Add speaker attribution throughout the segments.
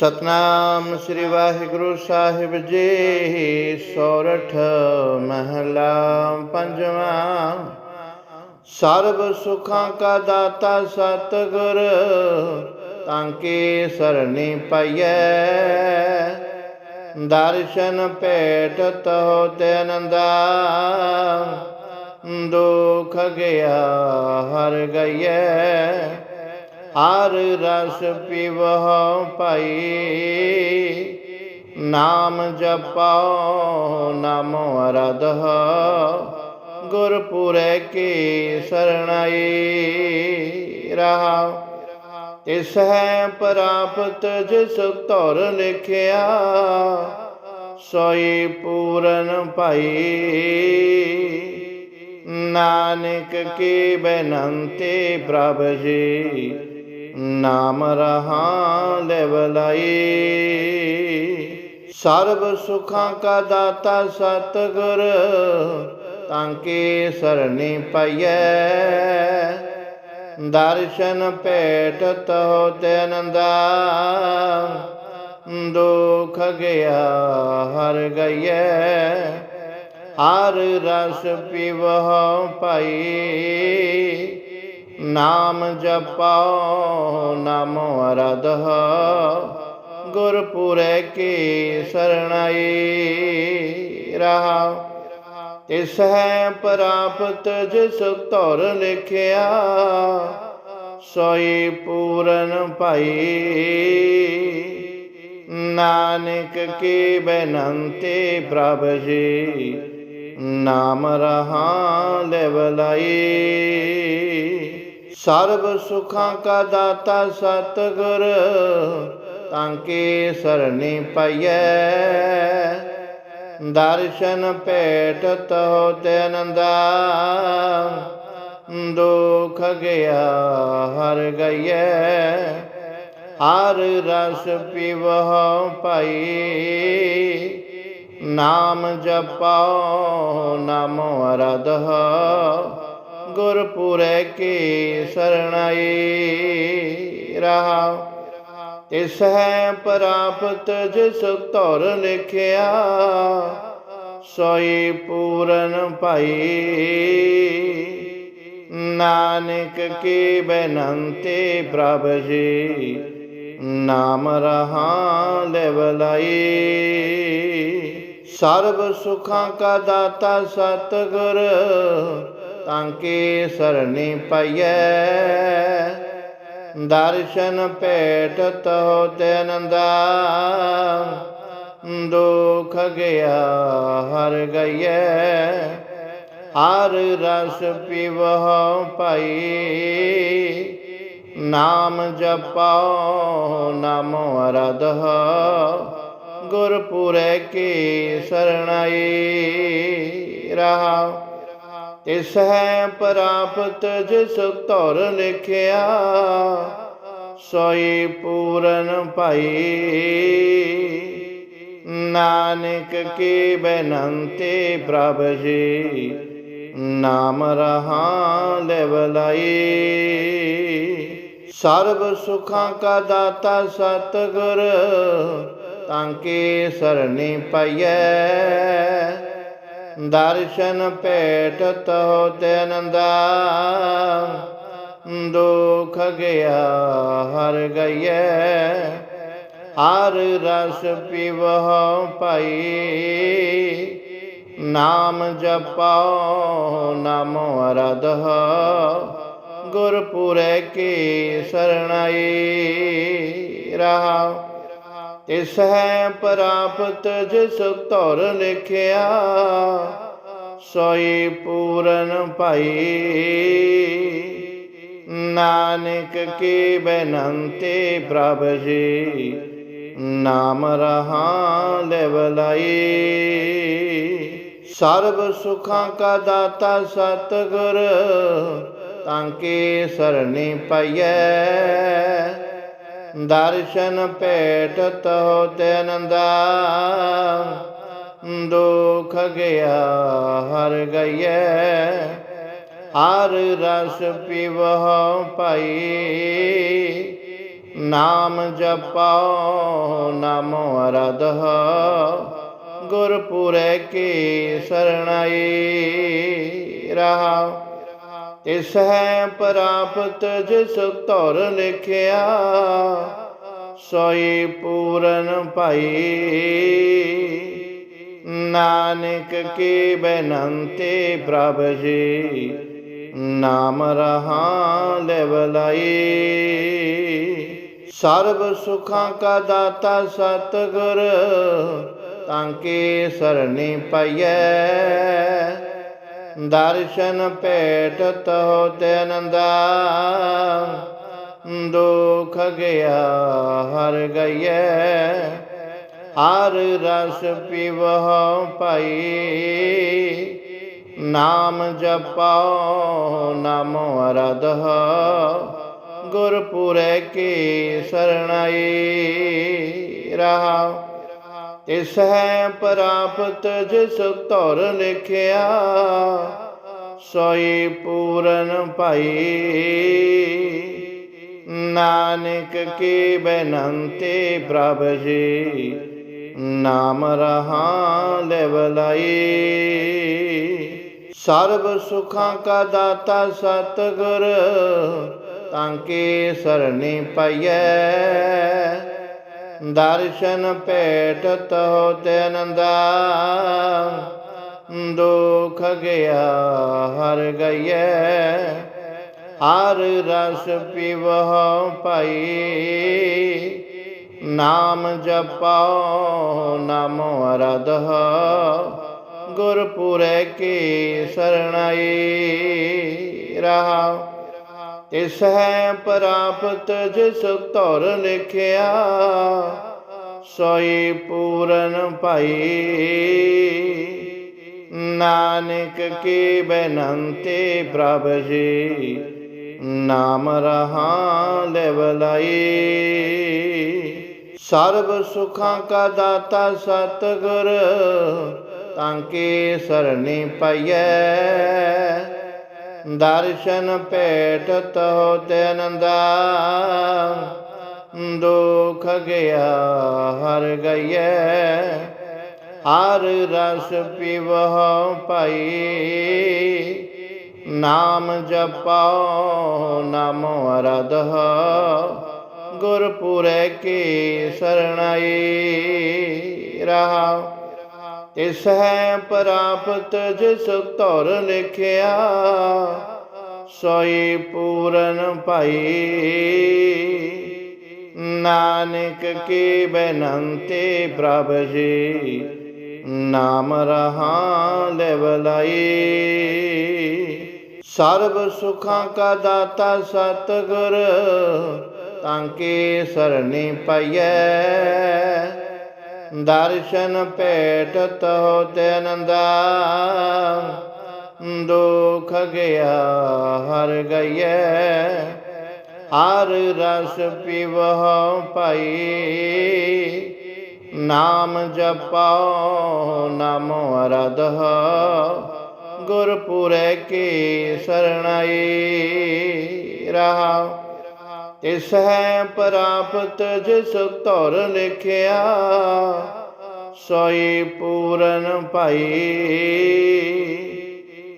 Speaker 1: ਸਤਨਾਮ ਸ੍ਰੀ ਵਾਹਿਗੁਰੂ ਸਾਹਿਬ ਜੀ, ਸੋਰਠ ਮਹਲਾ ਪੰਜਵਾਂ। ਸਰਬ ਸੁਖਾਂ ਕਾ ਦਾਤਾ ਸਤਿਗੁਰ, ਤਾਂ ਕੀ ਸਰਣੀ ਪਈਐ? ਦਰਸ਼ਨ ਭੇਟਤ ਹੋਤੇ ਆਨੰਦਾ ਦੁਖ ਗਿਆ ਹਰ ਗਈਐ। ਹਰ ਰਸ ਪੀਵਹੁ ਭਾਈ। ਨਾਮ ਜਪਾਓ ਨਾਮੋ ਅਰਧਹ। ਗੁਰਪੁਰੈ ਕੀ ਸਰਣਾਈ ਰਹਾ। ਤਿਸ ਹੈ ਪ੍ਰਾਪਤ ਜਿਸ ਧੁਰ ਲਿਖਿਆ, ਸੋਈ ਪੂਰਨ ਭਾਈ। ਨਾਨਕ ਕੀ ਬੇਨੰਤੀ ਪ੍ਰਭ ਜੀ। ਨਾਮ ਰਹਾ ਲੈਵਲਾਈ ਸਰਬ ਸੁਖਾਂ ਕਾ ਦਾਤਾ ਸਤਿਗੁਰ, ਤਾਂ ਕੀ ਸਰਣੀ ਪਈਐ? ਦਰਸ਼ਨ ਭੇਟਤ ਹੋਤੇ ਆਨੰਦਾ ਦੁਖ ਗਿਆ ਹਰ ਗਈਐ। ਹਰ ਰਸ ਪੀਵਹੁ ਪਾਈ ਨਾਮ ਜਪਾਓ ਨਾਮੋ ਅਰਧਹ ਗੁਰਪੁਰੈ ਕੀ ਸਰਣਾਈ ਰਹਾ। ਤਿਸ ਹੈ ਪ੍ਰਾਪਤ ਜਿਸ ਧੁਰ ਲਿਖਿਆ, ਸੋਈ ਪੂਰਨ ਭਾਈ। ਨਾਨਕ ਕੀ ਬੇਨੰਤੀ ਪ੍ਰਭ ਜੀ, ਨਾਮ ਰਹਾ ਲੈ ਲੈਵਲਾਈ। ਸਰਬ ਸੁਖਾਂ ਕਾ ਦਾਤਾ ਸਤਿਗੁਰ, ਤਾਂ ਕੀ ਸਰਣੀ ਪਈਐ। ਦਰਸ਼ਨ ਭੇਟਤ ਤੋ ਆਨੰਦਾ ਦੁਖ ਗਿਆ ਹਰ ਗਈਐ। ਹਰ ਰਸ ਪੀਵਹੁ ਭਾਈ, ਨਾਮ ਜਪਾਓ ਨਾਮੋ ਅਰਧਹ ਗੁਰਪੁਰੈ ਕੇ ਸਰਣਾਈ ਰਹਾ। ਤਿਸ ਹੈ ਪ੍ਰਾਪਤ ਜਿਸ ਧੁਰ ਲਿਖਿਆ, ਸੋਈ ਪੂਰਨ ਭਾਈ ਨਾਨਕ ਕੀ ਬੇਨੰਤੀ ਪ੍ਰਭ ਜੀ, ਨਾਮ ਰਹਾ ਲੈਵਲਾਈ ਸਰਬ ਸੁਖਾਂ ਕਾ ਦਾਤਾ ਸਤਿਗੁਰ ਤਾਂ ਕੀ ਸਰਣੀ ਪਈਐ। ਦਰਸ਼ਨ ਭੇਟ ਤੋ ਆਨੰਦਾ ਦੁਖ ਗਿਆ ਹਰ ਗਈਐ। ਹਰ ਰਸ ਪੀਵਹੁ ਭਾਈ। ਨਾਮ ਜਪਾਓ ਨਾਮੋ ਅਰਧਹ। ਗੁਰਪੁਰੈ ਕੀ ਸਰਣਾਈ ਰਹਾ। ਤਿਸ ਹੈ ਪ੍ਰਾਪਤ ਜਿਸ ਧੁਰ ਲਿਖਿਆ, ਸੋਈ ਪੂਰਨ ਭਾਈ। ਨਾਨਕ ਕੀ ਬੇਨੰਤੀ ਪ੍ਰਭ ਜੀ, ਨਾਮ ਰਹਾ ਲੈਵਲਾਈ ਸਰਬ ਸੁਖਾਂ ਕਾ ਦਾਤਾ ਸਤਿਗੁਰ, ਤਾਂ ਕੀ ਸਰਣੀ ਪਈਐ? ਦਰਸ਼ਨ ਭੇਟਤ ਹੋਤੇ ਆਨੰਦਾ। ਦੁਖ ਗਿਆ, ਹਰ ਗਈਐ। ਹਰ ਰਸ ਪੀਵਹੁ ਭਾਈ। ਨਾਮ ਜਪਾਓ ਨਾਮੋ ਅਰਧਹ। ਗੁਰਪੁਰੈ ਕੀ ਸਰਣਾਈ ਰਹਾ। ਤਿਸ ਹੈ ਪ੍ਰਾਪਤ ਜਿਸ ਧੁਰ ਲਿਖਿਆ, ਸੋਈ ਪੂਰਨ ਭਾਈ। ਨਾਨਕ ਕੀ ਬੇਨੰਤੀ ਪ੍ਰਭ ਜੀ, ਨਾਮ ਰਹਾ ਲੈਵਲਾਈ ਸਰਬ ਸੁਖਾਂ ਕਾ ਦਾਤਾ ਸਤਿਗੁਰ, ਤਾਂ ਕੀ ਸਰਣੀ ਪਈਐ? ਦਰਸ਼ਨ ਭੇਟ ਹੋਤੇ ਤੈਨੰਦਾ ਦੁਖ ਗਿਆ, ਹਰ ਗਈਐ। ਹਰ ਰਸ ਪੀਵਹੁ ਭਾਈ। ਨਾਮ ਜਪਾਓ ਨਾਮੋ ਅਰਧਹ। ਗੁਰਪੁਰੈ ਕੀ ਸਰਣਾਈ ਰਹਾ ਤਿਸ ਹੈ ਪ੍ਰਾਪਤ ਜਿਸ ਧੁਰ ਲਿਖਿਆ, ਸੋਈ ਪੂਰਨ ਭਾਈ। ਨਾਨਕ ਕੀ ਬੇਨੰਤੀ ਪ੍ਰਭ ਜੀ, ਨਾਮ ਰਹਾ ਲੈਵਲਾਈ ਸਰਬ ਸੁਖਾਂ ਕਾ ਦਾਤਾ ਸਤਿਗੁਰ, ਤਾਂ ਕੀ ਸਰਣੀ ਪਈਐ? ਦਰਸ਼ਨ ਭੇਟਤ ਹੋਤੇ ਆਨੰਦਾ ਦੁਖ ਗਿਆ, ਹਰ ਗਈਐ। ਹਰ ਰਸ ਪੀਵਹੁ ਭਾਈ, ਨਾਮ ਜਪਾਓ ਨਾਮੋ ਅਰਧਹ। ਗੁਰਪੁਰੈ ਕੀ ਸਰਣਾਈ ਰਹਾ। ਤਿਸ ਹੈ ਪ੍ਰਾਪਤ ਜਿਸ ਧੁਰ ਲਿਖਿਆ, ਸੋਈ ਪੂਰਨ ਭਾਈ। ਨਾਨਕ ਕੀ ਬੇਨੰਤੀ ਪ੍ਰਭ ਜੀ, ਨਾਮ ਰਹਾ ਲੈਵਲਾਈ ਸਰਬ ਸੁਖਾਂ ਕਾ ਦਾਤਾ ਸਤਿਗੁਰ, ਤਾਂ ਕੀ ਸਰਣੀ ਪਈਐ? ਦਰਸ਼ਨ ਭੇਟਤ ਹੋਤੇ ਆਨੰਦਾ ਦੁਖ ਗਿਆ, ਹਰ ਗਈਐ। ਹਰ ਰਸ ਪੀਵਹੁ ਭਾਈ। ਨਾਮ ਜਪਾਓ ਨਾਮੋ ਅਰਧਹ। ਗੁਰਪੁਰੈ ਕੀ ਸਰਣਾਈ ਰਹਾ ਤਿਸ ਹੈ ਪ੍ਰਾਪਤ ਜਿਸ ਧੁਰ ਲਿਖਿਆ, ਸੋਈ ਪੂਰਨ ਭਾਈ। ਨਾਨਕ ਕੀ ਬੇਨੰਤੀ ਪ੍ਰਭ ਜੀ, ਨਾਮ ਰਹਾ ਲੈਵਲਾਈ ਸਰਬ ਸੁਖਾਂ ਕਾ ਦਾਤਾ ਸਤਿਗੁਰ, ਤਾਂ ਕੀ ਸਰਣੀ ਪਈਐ? ਦਰਸ਼ਨ ਭੇਟ ਹੋਤੇ ਆਨੰਦਾ ਦੁਖ ਗਿਆ, ਹਰ ਗਈਐ। ਹਰ ਰਸ ਪੀਵਹੁ ਭਾਈ। ਨਾਮ ਜਪਾਓ ਨਾਮ ਅਰਧਹ। ਗੁਰਪੁਰੇ ਕੀ ਸਰਣਾਈ ਰਹਾ। ਤਿਸ ਹੈ ਪ੍ਰਾਪਤ ਜਿਸ ਧੁਰ ਲਿਖਿਆ, ਸੋਈ ਪੂਰਨ ਭਾਈ। ਨਾਨਕ ਕੀ ਬੇਨੰਤੀ ਪ੍ਰਭ ਜੀ, ਨਾਮ ਰਹਾ ਲੈਵਲਾਈ ਸਰਬ ਸੁਖਾਂ ਕਾ ਦਾਤਾ ਸਤਿਗੁਰ, ਤਾਂ ਕੀ ਸਰਣੀ ਪਈਐ? ਦਰਸ਼ਨ ਭੇਟਤ ਹੋਤੇ ਆਨੰਦਾ ਦੁਖ ਗਿਆ, ਹਰ ਗਈਐ। ਹਰ ਰਸ ਪੀਵਹੁ ਭਾਈ, ਨਾਮ ਜਪਾਓ ਨਾਮੋ ਅਰਧਹ। ਗੁਰਪੁਰੈ ਕੀ ਸਰਣਾਈ ਰਹਾ ਤਿਸ ਹੈ ਪ੍ਰਾਪਤ ਜਿਸ ਧੁਰ ਲਿਖਿਆ, ਸੋਈ ਪੂਰਨ ਭਾਈ।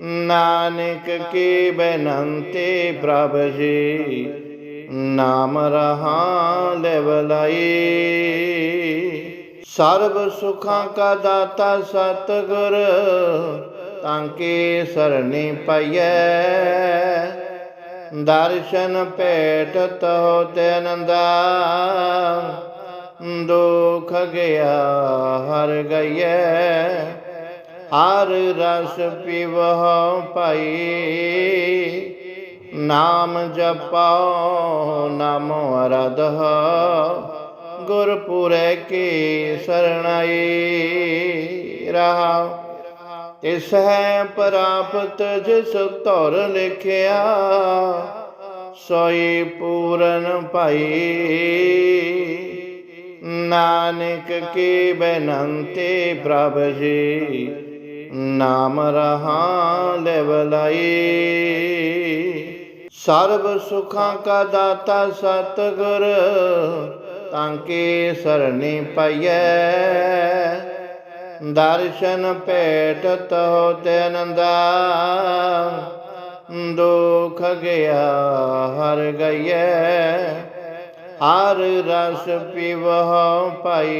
Speaker 1: ਨਾਨਕ ਕੀ ਬੇਨੰਤੀ ਪ੍ਰਭ ਜੀ, ਨਾਮ ਰਹਾ ਲੈਵਲਾਈ ਸਰਬ ਸੁਖਾਂ ਕਾ ਦਾਤਾ ਸਤਿਗੁਰ, ਤਾਂ ਕੀ ਸਰਣੀ ਪਈਐ? ਦਰਸ਼ਨ ਭੇਟ ਹੋਤੇ ਤੈਨੰਦਾ ਦੁਖ ਗਿਆ, ਹਰ ਗਈਐ। ਹਰ ਰਸ ਪੀਵਹੁ ਭਾਈ। ਨਾਮ ਜਪਾਓ ਨਾਮੋ ਅਰਧਹ। ਗੁਰਪੁਰੈ ਕੀ ਸਰਣਾਈ ਰਹਾ ਤਿਸ ਹੈ ਪ੍ਰਾਪਤ ਜਿਸ ਧੁਰ ਲਿਖਿਆ, ਸੋਈ ਪੂਰਨ ਭਾਈ। ਨਾਨਕ ਕੀ ਬੇਨੰਤੀ ਪ੍ਰਭ ਜੀ, ਨਾਮ ਰਹਾ ਲੈਵਲਾਈ ਸਰਬ ਸੁਖਾਂ ਕਾ ਦਾਤਾ ਸਤਿਗੁਰ, ਤਾਂ ਕੇ ਸਰਣੀ ਪਈਐ? ਦਰਸ਼ਨ ਭੇਟ ਤੋ ਆਨੰਦਾ ਦੁਖ ਗਿਆ, ਹਰ ਗਈਐ। ਹਰ ਰਸ ਪੀਵਹ ਪਾਈ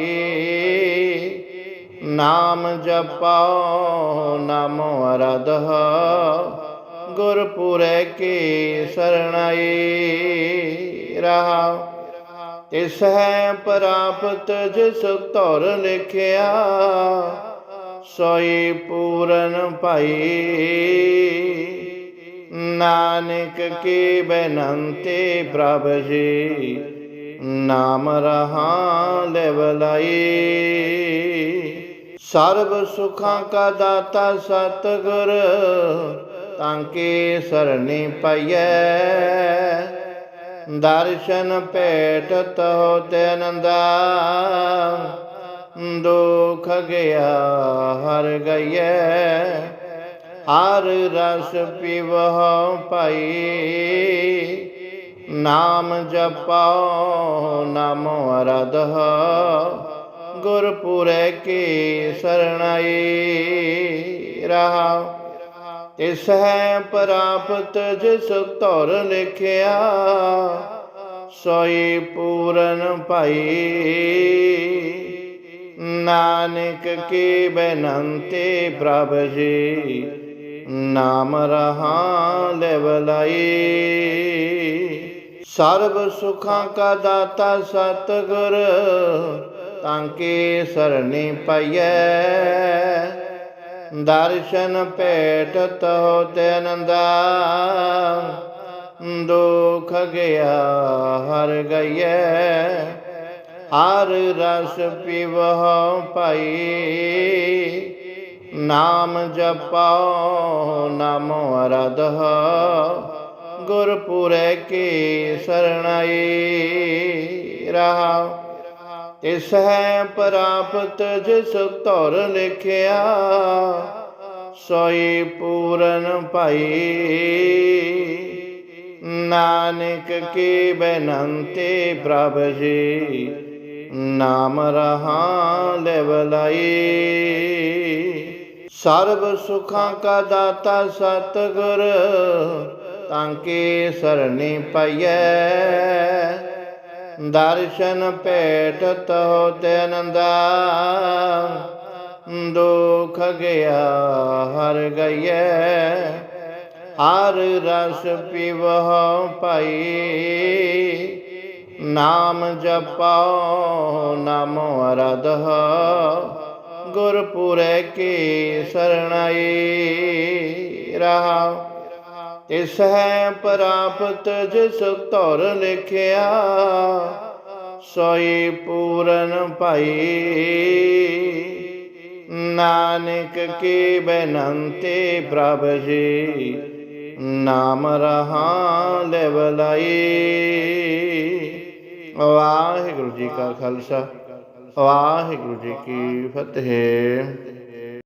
Speaker 1: ਨਾਮ ਜਪਾਓ ਨਾਮ ਅਰਧਹ। ਗੁਰਪੁਰੈ ਕੀ ਸਰਣਾਈ ਰਹਾ। ਤਿਸ ਹੈ ਪ੍ਰਾਪਤ ਜਿਸ ਧੁਰ ਲਿਖਿਆ, ਸੋਈ ਪੂਰਨ ਭਾਈ। ਨਾਨਕ ਕੀ ਬੇਨੰਤੀ ਪ੍ਰਭ ਜੀ, ਨਾਮ ਰਹਾ ਲੈਵਲਾਈ ਸਰਬ ਸੁਖਾਂ ਕਾ ਦਾਤਾ ਸਤਿਗੁਰ, ਤਾਂ ਕੀ ਸਰਣੀ ਪਈਐ? ਦਰਸ਼ਨ ਭੇਟਤ ਹੋਤੇ ਤੈਨੰਦਾ ਦੁਖ ਗਿਆ, ਹਰ ਗਈਐ। ਹਰ ਰਸ ਪੀਵਹ ਭਾਈ। ਨਾਮ ਜਪਾਓ ਨਾਮੋ ਅਰਧਹ ਗੁਰਪੁਰੈ ਕੀ ਸਰਣਾਈ ਰਹਾ। ਤਿਸ ਹੈ ਪ੍ਰਾਪਤ ਜਿਸ ਧੁਰ ਲਿਖਿਆ, ਸੋਈ ਪੂਰਨ ਭਾਈ। ਨਾਨਕ ਕੀ ਬੇਨੰਤੀ ਪ੍ਰਭ ਜੀ, ਨਾਮ ਰਹਾ ਲੈਵਲਾਈ ਸਰਬ ਸੁਖਾਂ ਕਾ ਦਾਤਾ ਸਤਿਗੁਰ, ਤਾਂ ਕੀ ਸਰਣੀ ਪਈਐ? ਦਰਸ਼ਨ ਭੇਟ ਹੋਤੇ ਤੈਨੰਦਾ ਦੁਖ ਗਿਆ, ਹਰ ਗਈਐ। ਹਰ ਰਸ ਪੀਵਹ ਭਾਈ। ਨਾਮ ਜਪਾਓ ਨਾਮੋ ਅਰਧਹ। ਗੁਰਪੁਰੈ ਕੀ ਸਰਣਾਈ ਰਹਾ ਇਸ ਹੈ ਪ੍ਰਾਪਤ ਜਿਸ ਧੁਰ ਲਿਖਿਆ, ਸੋਈ ਪੂਰਨ ਭਾਈ। ਨਾਨਕ ਕੀ ਬੇਨੰਤੀ ਪ੍ਰਭ ਜੀ, ਨਾਮ ਰਹਾ ਲੈਵਲਾਈ ਸਰਬ ਸੁਖਾਂ ਕਾ ਦਾਤਾ ਸਤਿਗੁਰ, ਤਾਂ ਕੀ ਸਰਣੀ ਪਈਐ? ਦਰਸ਼ਨ ਭੇਟਤ ਹੋਤੇ ਆਨੰਦਾ ਦੁਖ ਗਿਆ, ਹਰ ਗਈਐ। ਹਰ ਰਸ ਪੀਵਹ ਭਾਈ। ਨਾਮ ਜਪਾਓ ਨਾਮੋ ਅਰਧਹ। ਗੁਰਪੁਰੈ ਕੀ ਸਰਣਾਈ ਰਹਾ ਤਿਸ ਹੈ ਪ੍ਰਾਪਤ ਜਿਸ ਧੁਰ ਲਿਖਿਆ, ਸੋਈ ਪੂਰਨ ਭਾਈ। ਨਾਨਕ ਕੀ ਬੇਨੰਤੀ ਪ੍ਰਭ ਜੀ, ਨਾਮ ਰਹਾ ਲੈਵਲਾਈ ਵਾਹਿਗੁਰੂ ਜੀ ਕਾ ਖਾਲਸਾ, ਵਾਹਿਗੁਰੂ ਜੀ ਕੀ ਫਤਿਹ।